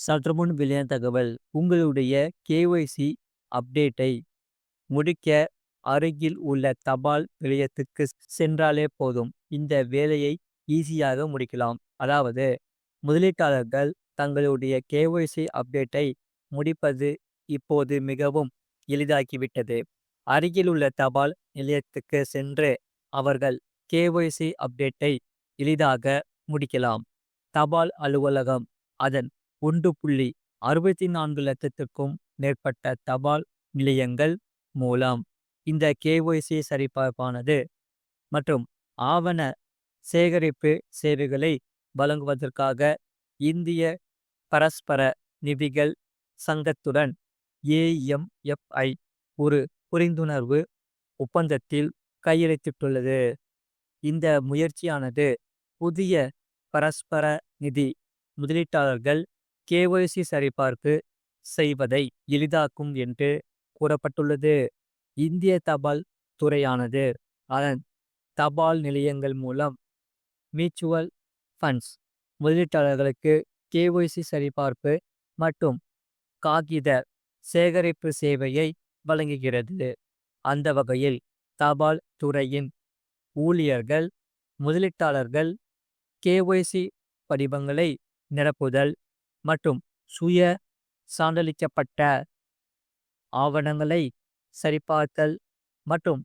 சற்றுமுன் வெளியான தகவல் உங்களுடைய கேஒய்சி அப்டேட்டை முடிக்க அருகில் உள்ள தபால் நிலையத்துக்கு சென்றாலே போதும். இந்த வேலையை ஈஸியாக முடிக்கலாம். அதாவது முதலீட்டாளர்கள் தங்களுடைய கேஒய்சி அப்டேட்டை முடிப்பது இப்போது மிகவும் எளிதாக்கிவிட்டது அருகில் உள்ள தபால் நிலையத்துக்கு சென்று அவர்கள் கேஒய்சி அப்டேட்டை எளிதாக முடிக்கலாம். தபால் அலுவலகம் அதன் ஒன்று புள்ளி அறுபத்தி நான்கு லட்சத்துக்கும் மேற்பட்ட தபால் நிலையங்கள் மூலம் இந்த கேஒய்சி சரிபார்ப்பானது மற்றும் ஆவண சேகரிப்பு சேவைகளை வழங்குவதற்காக இந்திய பரஸ்பர நிதிகள் சங்கத்துடன் ஏஎம்எஃப்ஐ ஒரு புரிந்துணர்வு ஒப்பந்தத்தில் கையெழுத்திட்டுள்ளது. இந்த முயற்சியானது புதிய பரஸ்பர நிதி முதலீட்டாளர்கள் கேஒய்சி சரிபார்ப்பு செய்வதை எளிதாக்கும் என்று கூறப்பட்டுள்ளது. இந்திய தபால் துறையானது அதன் தபால் நிலையங்கள் மூலம் மியூச்சுவல் ஃபண்ட்ஸ் முதலீட்டாளர்களுக்கு கேஒய்சி சரிபார்ப்பு மற்றும் காகித சேகரிப்பு சேவையை வழங்குகிறது. அந்த வகையில் தபால் துறையின் ஊழியர்கள் முதலீட்டாளர்கள் கேஒய்சி படிவங்களை நிரப்புதல் மற்றும் சுய சான்றளிக்கப்பட்ட ஆவணங்களை சரிபார்த்தல் மற்றும்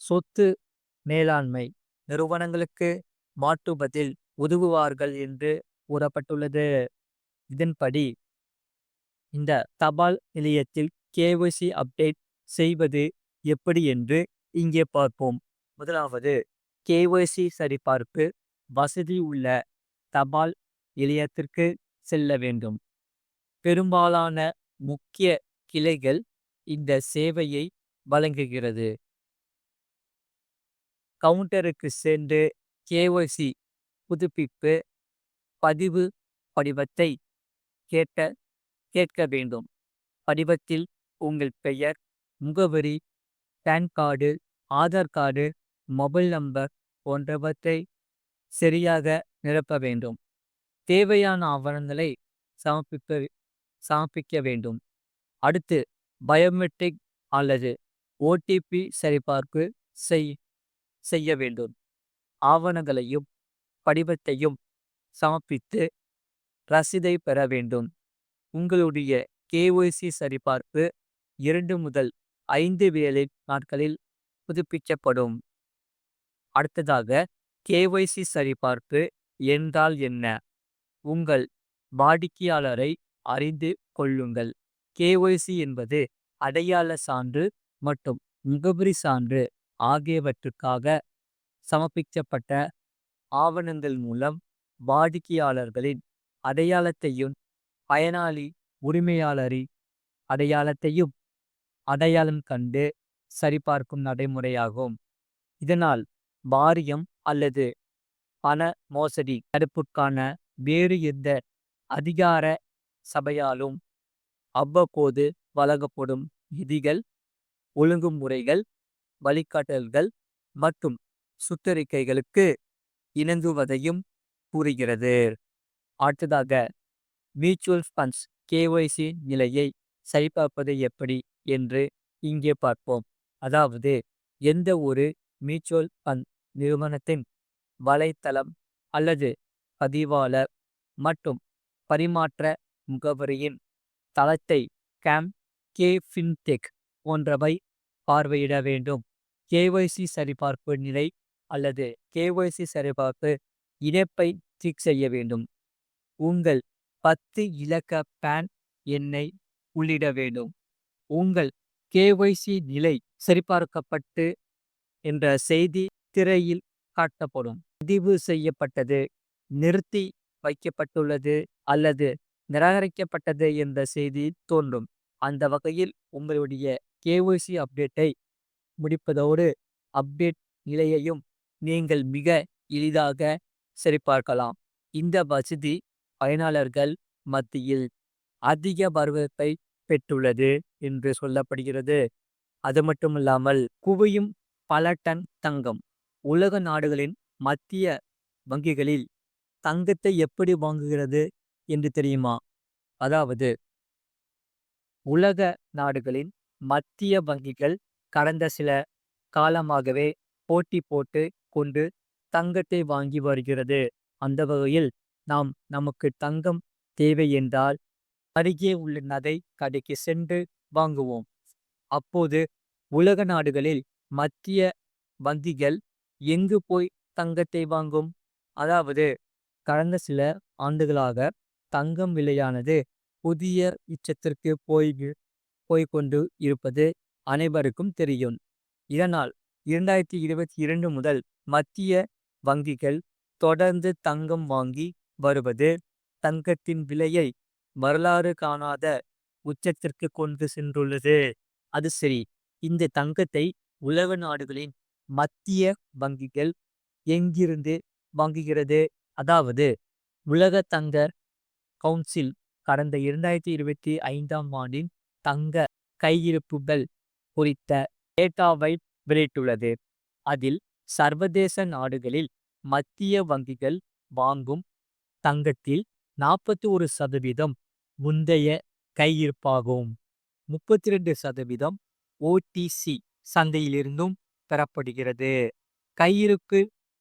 சொத்து மேலாண்மை நிறுவனங்களுக்கு மாற்றுவதில் உதவுவார்கள் என்று கூறப்பட்டுள்ளது. இதன்படி இந்த தபால் நிலையத்தில் கேஒசி அப்டேட் செய்வது எப்படி என்று இங்கே பார்ப்போம். முதலாவது கேஒசி சரிபார்ப்பு வசதி உள்ள தபால் நிலையத்திற்கு செல்ல வேண்டும். பெரும்பாலான முக்கிய கிளைகள் இந்த சேவையை வழங்குகிறது. கவுண்டருக்கு சென்று கேஒய்சி புதுப்பிப்பு பதிவு படிவத்தை கேட்ட கேட்க வேண்டும். படிவத்தில் உங்கள் பெயர் முகவரி PAN card Aadhaar card mobile number போன்றவற்றை சரியாக நிரப்ப வேண்டும். தேவையான ஆவணங்களை சமர்ப்பிக்க சமர்ப்பிக்க வேண்டும். அடுத்து பயோமெட்ரிக் அல்லது ஓடிபி சரிபார்ப்பு செய் செய்ய வேண்டும். ஆவணங்களையும் படிவத்தையும் சமர்ப்பித்து ரசீதை பெற வேண்டும். உங்களுடைய கேஒய்சி சரிபார்ப்பு இரண்டு முதல் ஐந்து வேலை நாட்களில் புதுப்பிக்கப்படும். அடுத்ததாக கேஒய்சி சரிபார்ப்பு என்றால் என்ன? உங்கள் வாடிக்கையாளரை அறிந்து கொள்ளுங்கள். கேஒய்சி என்பது அடையாள சான்று மற்றும் முகவரி சான்று ஆகியவற்றுக்காக சமர்ப்பிக்கப்பட்ட ஆவணங்கள் மூலம் வாடிக்கையாளர்களின் அடையாளத்தையும் பயனாளி உரிமையாளரி அடையாளத்தையும் அடையாளம் கண்டு சரிபார்க்கும் நடைமுறையாகும். இதனால் வாரியம் அல்லது பண மோசடி தடுப்புக்கான வேறு எந்த அதிகார சபையாலும் அவ்வப்போது வழங்கப்படும் விதிகள் ஒழுங்குமுறைகள் வழிகாட்டல்கள் மற்றும் சுற்றறிக்கைகளுக்கு இணங்குவதையும் கூறுகிறது. அடுத்ததாக மியூச்சுவல் ஃபண்ட்ஸ் கேஒய்சி நிலையை சரிபார்ப்பது எப்படி என்று இங்கே பார்ப்போம். அதாவது எந்த ஒரு மியூச்சுவல் ஃபண்ட் நிறுவனத்தின் வலைத்தளம் அல்லது பதிவாளர் மற்றும் பரிமாற்ற முகவரியின் தளத்தை கேம் கே ஃபின்டெக் போன்றவை பார்வையிட வேண்டும். கேஒய்சி சரிபார்ப்பு நிலை அல்லது கேஒய்சி சரிபார்ப்பு இணைப்பை கிளிக் செய்ய வேண்டும். உங்கள் பத்து இலக்க பேன் எண்ணை உள்ளிட வேண்டும். உங்கள் கேஒய்சி நிலை சரிபார்க்கப்பட்டு என்ற செய்தி திரையில் காட்டப்படும். பதிவு செய்யப்பட்டது நிறுத்தி வைக்கப்பட்டுள்ளது அல்லது நிராகரிக்கப்பட்டது என்ற செய்தி தோன்றும். அந்த வகையில் உங்களுடைய கேஒய்சி அப்டேட்டை முடிப்பதோடு அப்டேட் நிலையையும் நீங்கள் மிக எளிதாக சரிபார்க்கலாம். இந்த வசதி பயனாளர்கள் மத்தியில் அதிக வரவேற்பை பெற்றுள்ளது என்று சொல்லப்படுகிறது. அது மட்டுமில்லாமல் குவியும் பல டன் தங்கம் உலக நாடுகளின் மத்திய வங்கிகளில் தங்கத்தை எப்படி வாங்குகிறது என்று தெரியுமா? அதாவது உலக நாடுகளின் மத்திய வங்கிகள் கடந்த சில காலமாகவே போட்டி போட்டு கொண்டு தங்கத்தை வாங்கி வருகிறது. அந்த வகையில் நாம் நமக்கு தங்கம் தேவை என்றால் அருகே உள்ள நகை கடைக்கு சென்று வாங்குவோம். அப்போது உலக நாடுகளில் மத்திய வங்கிகள் எங்கு போய் தங்கத்தை வாங்கும்? அதாவது கடந்த சில ஆண்டுகளாக தங்கம் விலையானது புதிய உச்சத்திற்கு போய் போய்கொண்டு இருப்பது அனைவருக்கும் தெரியும். இதனால் இரண்டாயிரத்தி இருபத்தி இரண்டு முதல் மத்திய வங்கிகள் தொடர்ந்து தங்கம் வாங்கி வருவது தங்கத்தின் விலையை வரலாறு காணாத உச்சத்திற்கு கொண்டு சென்றுள்ளது. அது சரி இந்த தங்கத்தை உலக நாடுகளின் மத்திய வங்கிகள் எங்கிருந்து வாங்குகிறது? அதாவது உலக தங்க கவுன்சில் கடந்த இரண்டாயிரத்தி இருபத்தி ஐந்தாம் ஆண்டின் தங்க கையிருப்புகள் குறித்த டேட்டாவை வெளியிட்டுள்ளது. அதில் சர்வதேச நாடுகளில் மத்திய வங்கிகள் வாங்கும் தங்கத்தில் நாற்பத்தி ஒரு சதவீதம் முந்தைய கையிருப்பாகும். முப்பத்தி ரெண்டு சதவீதம் ஓடிசி சந்தையிலிருந்தும் பெறப்படுகிறது. கையிருப்பு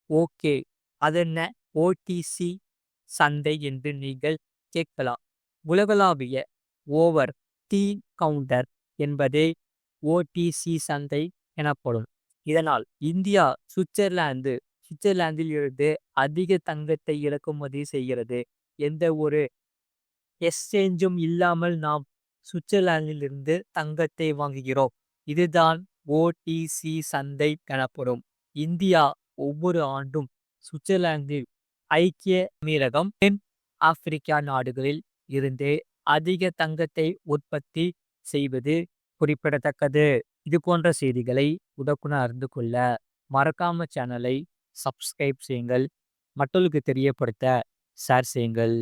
ஓகே. அதென்ன? ஓடிசி சந்தை என்று நீங்கள் கேட்கலாம். உலகளாவிய ஓவர் டி கவுண்டர் என்பதே ஓடிசி சந்தை எனப்படும். இதனால் இந்தியா சுவிட்சர்லாந்து சுவிட்சர்லாந்தில் இருந்து அதிக தங்கத்தை இறக்குமதி செய்கிறது. எந்த ஒரு எக்ஸ்சேஞ்சும் இல்லாமல் நாம் சுவிட்சர்லாந்திலிருந்து தங்கத்தை வாங்குகிறோம். இதுதான் ஓடிசி சந்தை எனப்படும். இந்தியா ஒவ்வொரு ஆண்டும் சுவிட்சர்லாந்தில் ஐக்கிய அமீரகம் தென் ஆப்பிரிக்கா நாடுகளில் இருந்து அதிக தங்கத்தை உற்பத்தி செய்வது குறிப்பிடத்தக்கது. இது போன்ற செய்திகளை உடக்குன அறிந்து கொள்ள மறக்காம சேனலை சப்ஸ்கிரைப் செய்யுங்கள். மற்றவர்களுக்கு தெரியப்படுத்த ஷேர் செய்யுங்கள்.